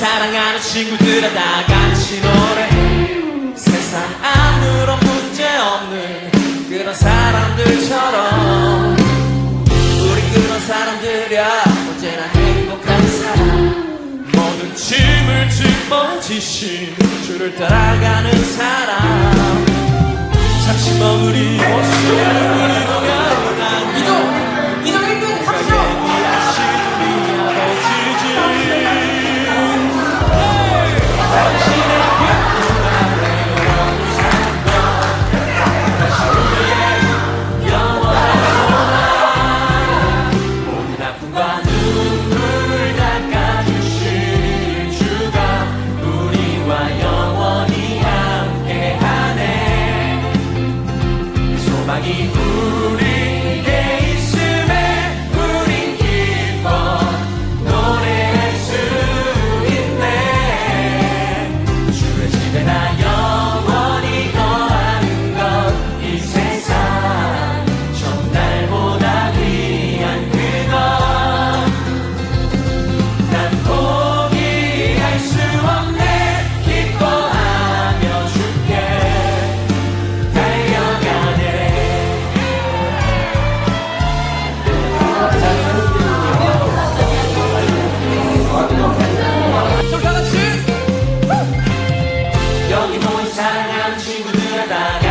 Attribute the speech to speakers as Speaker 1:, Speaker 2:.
Speaker 1: 사랑하는 친구들아 다 같이 노래. 세상 아무런 문제 없는 그런 사람들처럼. 우리 그런 사람들이야. 언제나 행복한 사람. 모든 짐을 짊어지신 주를 따라가는 사람. 잠시 머무리고 싶은 우리 너가 You. 살다가